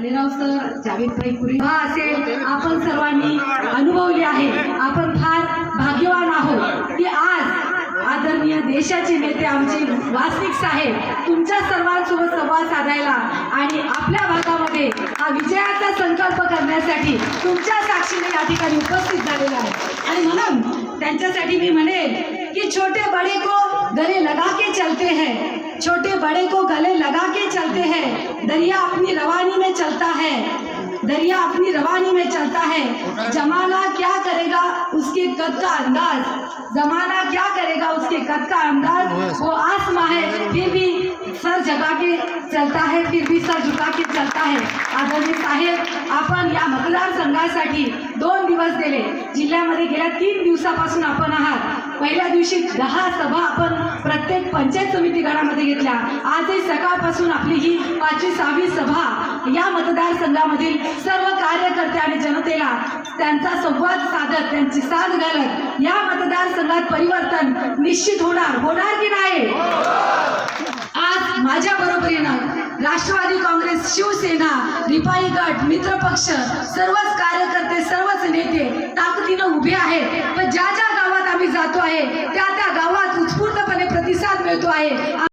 Bhalerao sir जावेदभाई पुरी. हा असेल आपण सर्वांनी अनुभवले आहे. आपण फार भाग्यवान आहोत की आज आदरणीय देशाचे नेते आमचे वासनिक साहेब तुमच्या सर्वांसोबत संवाद साधायला आणि आपल्या भागामध्ये हा विजयाचा संकल्प करण्यासाठी तुमच्या साक्षीने या ठिकाणी उपस्थित झालेला आहे. आणि म्हणून त्यांच्यासाठी मी म्हणेन कि छोटे बड़े को बड़े को गले लगा के चलते हैं। दरिया अपनी रवानी में चलता है। दरिया अपनी रवानी में चलता है। जमाना क्या करेगा उसके कद का अंदाज? जमाना क्या करेगा उसके कद का अंदाज? वो आसमां है, फिर भी सर जगा के चलता है, फिर भी सर झुका के चलता है। आदरणीय साहेब, आपण या मतदार मतदारसंघासाठी दोन दिवस दिले. जिल्ह्यामध्ये गेल्या तीन दिवसापासून आपण आहात. पहिल्या दिवशी दहा सभा आपण प्रत्येक पंचायत समिती गडामध्ये घेतल्या. आजही सकाळपासून आपली ही पाचवी सहावी सभा या मतदारसंघामधील सर्व कार्यकर्ते आणि जनतेला त्यांचा संवाद साधत त्यांची साथ घालत या मतदारसंघात परिवर्तन निश्चित होणार होणार की नाही? आज माझ्या बरोबरीनं राष्ट्रवादी काँग्रेस शिवसेना रिपाई गट मित्रपक्ष सर्वच कार्यकर्ते meu cliente.